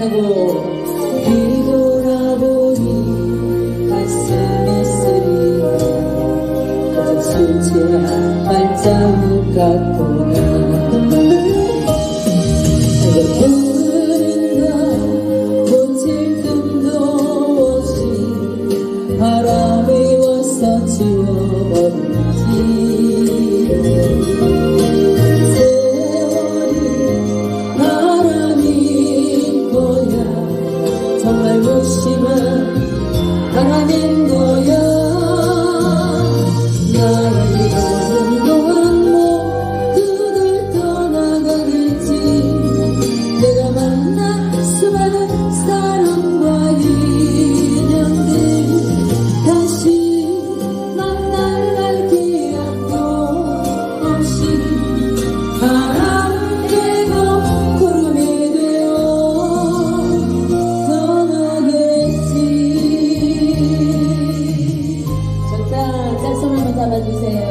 못하고 뒤돌아보니 가슴에 쓰리고 그 전체 한 발자국 같구나 잡아주세요.